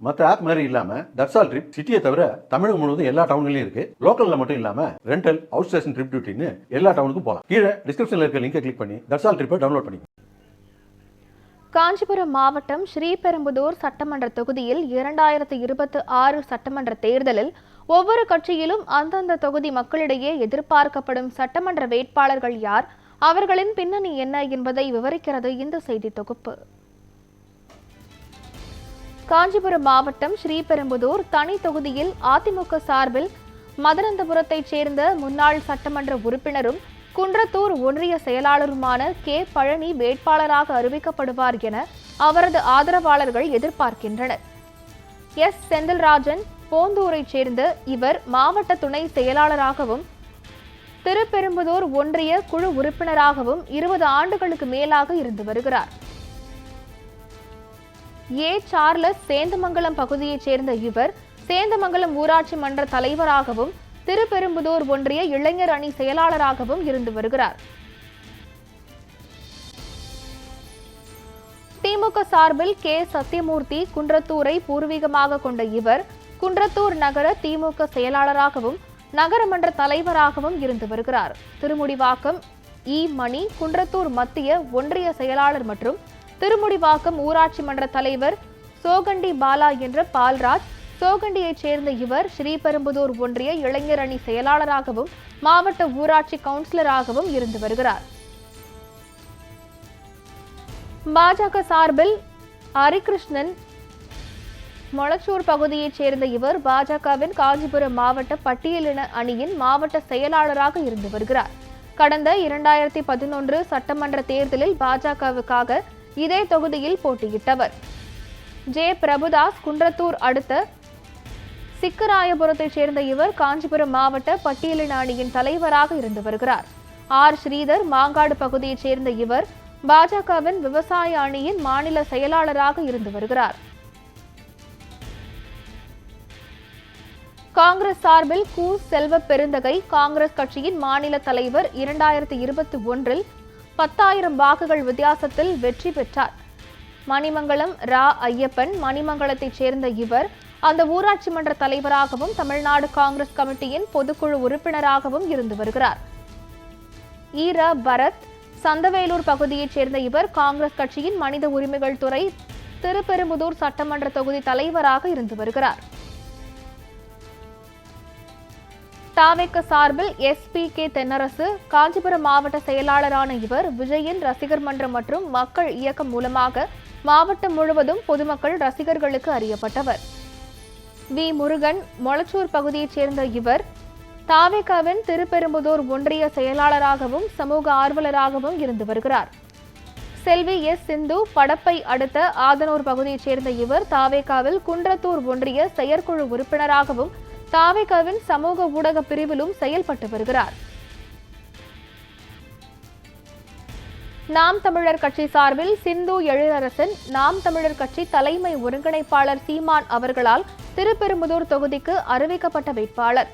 மற்ற ஆப் மாதிரி இல்லாம தர்சால் ட்ரிப் சிட்டியை தவிர தமிழகம் முழுவதும் எல்லா டவுன்லயும் இருக்கு. லோக்கல்ல மட்டும் இல்லாம ரெண்டல் அவுட் ஸ்டேஷன் ட்ரிப் டியூட்டின்னு எல்லா டவுனுக்கும் போகலாம் கீழே டிஸ்கிரிப்ஷன்ல இருக்க லிங்கை கிளிக் பண்ணி தட்சால் ட்ரிப்பை டவுன்லோட் பண்ணி காஞ்சிபுரம் மாவட்டம் ஸ்ரீபெரும்புதூர் சட்டமன்ற தொகுதியில் இரண்டாயிரத்து இருபத்தி ஆறு சட்டமன்ற தேர்தலில் ஒவ்வொரு கட்சியிலும் அந்தந்த தொகுதி மக்களிடையே எதிர்பார்க்கப்படும் சட்டமன்ற வேட்பாளர்கள் யார்? அவர்களின் பின்னணி என்ன என்பதை விவரிக்கிறது இந்த செய்தி தொகுப்பு. காஞ்சிபுரம் மாவட்டம் ஸ்ரீபெரும்புதூர் தனி தொகுதியில் அதிமுக சார்பில் மதுரந்தபுரத்தைச் சேர்ந்த முன்னாள் சட்டமன்ற உறுப்பினரும் குன்றத்தூர் ஒன்றிய செயலாளருமான கே. பழனி வேட்பாளராக அறிவிக்கப்படுவார் என அவரது ஆதரவாளர்கள் எதிர்பார்க்கின்றனர். எஸ். செந்தில்ராஜன் போந்தூரைச் சேர்ந்த இவர் மாவட்ட துணை செயலாளராகவும் திருப்பெரும்புதூர் ஒன்றிய குழு உறுப்பினராகவும் இருபது ஆண்டுகளுக்கு மேலாக இருந்து வருகிறார். ஏ சார்லஸ் சேந்தமங்கலம் பகுதியைச் சேர்ந்த இவர் சேந்தமங்கலம் ஊராட்சி மன்ற தலைவராகவும் திருப்பெரும்புதூர் ஒன்றிய இளைஞர் அணி செயலாளராகவும் இருந்து வருகிறார். திமுக சார்பில் கே. சத்தியமூர்த்தி குன்றத்தூரை பூர்வீகமாக கொண்ட இவர் குன்றத்தூர் நகர திமுக செயலாளராகவும் நகரமன்ற தலைவராகவும் இருந்து வருகிறார். திருமுடிவாக்கம் இ. மணி குன்றத்தூர் மத்திய ஒன்றிய செயலாளர் மற்றும் திருமுடிவாக்கம் ஊராட்சி மன்ற தலைவர் சோகண்டி பாலா என்ற பால்ராஜ் சோகண்டியைச் சேர்ந்த இவர் ஸ்ரீபெரும்புதூர் ஒன்றிய இளைஞர் அணி செயலாளராகவும் மாவட்ட ஊராட்சி கவுன்சிலராகவும் இருந்து வருகிறார். பாஜக சார்பில் ஹரிகிருஷ்ணன் மொளச்சூர் பகுதியைச் சேர்ந்த இவர் பாஜகவின் காஞ்சிபுரம் மாவட்ட பட்டியலின அணியின் மாவட்ட செயலாளராக இருந்து வருகிறார். கடந்த இரண்டாயிரத்தி பதினொன்று சட்டமன்ற தேர்தலில் பாஜகவுக்காக இதே தொகுதியில் போட்டியிட்டவர். ஜே. பிரபுதாஸ் குன்றத்தூர் அடுத்த சிக்கராயபுரத்தைச் சேர்ந்த இவர் காஞ்சிபுரம் மாவட்ட பட்டியலின் அணியின் தலைவராக இருந்து வருகிறார். ஆர். ஸ்ரீதர் மாங்காடு பகுதியைச் சேர்ந்த இவர் பாஜகவின் விவசாய அணியின் மாநில செயலாளராக இருந்து வருகிறார். காங்கிரஸ் சார்பில் கு. செல்வ பெருந்தகை காங்கிரஸ் கட்சியின் மாநில தலைவர் இரண்டாயிரத்தி இருபத்தி ஒன்றில் பத்தாயிரம் வாக்குகள் வித்தியாசத்தில் வெற்றி பெற்றார். மணிமங்கலம் ரா. ஐயப்பன் மணிமங்கலத்தைச் சேர்ந்த இவர் அந்த ஊராட்சி மன்ற தலைவராகவும் தமிழ்நாடு காங்கிரஸ் கமிட்டியின் பொதுக்குழு உறுப்பினராகவும் இருந்து வருகிறார். ஈர பரத் சந்தவேலூர் பகுதியைச் சேர்ந்த இவர் காங்கிரஸ் கட்சியின் மனித உரிமைகள் துறை திருப்பெரும்புதூர் சட்டமன்ற தொகுதி தலைவராக இருந்து வருகிறார். தாவேக்க சார்பில் எஸ்பி கே தென்னரசு காஞ்சிபுரம் மாவட்ட செயலாளரான இவர் விஜயின் ரசிகர் மன்றம் மற்றும் மக்கள் இயக்கம் மூலமாக மாவட்டம் முழுவதும் பொதுமக்கள் ரசிகர்களுக்கு அறியப்பட்டவர். வி. முருகன் மொளச்சூர் பகுதியைச் சேர்ந்த இவர் தாவேகாவின் திருப்பெரும்புதூர் ஒன்றிய செயலாளராகவும் சமூக ஆர்வலராகவும் இருந்து வருகிறார். செல்வி எஸ். சிந்து படப்பை அடுத்த ஆதனூர் பகுதியைச் சேர்ந்த இவர் தாவேக்காவில் குன்றத்தூர் ஒன்றிய செயற்குழு உறுப்பினராகவும் தாவேகாவின் சமூக ஊடக பிரிவிலும் செயல்பட்டு வருகிறார். நாம் தமிழர் கட்சி சார்பில் சிந்து எழிலரசன் நாம் தமிழர் கட்சி தலைமை ஒருங்கிணைப்பாளர் சீமான் அவர்களால் திருப்பெரும்புதூர் தொகுதிக்கு அறிவிக்கப்பட்ட வேட்பாளர்.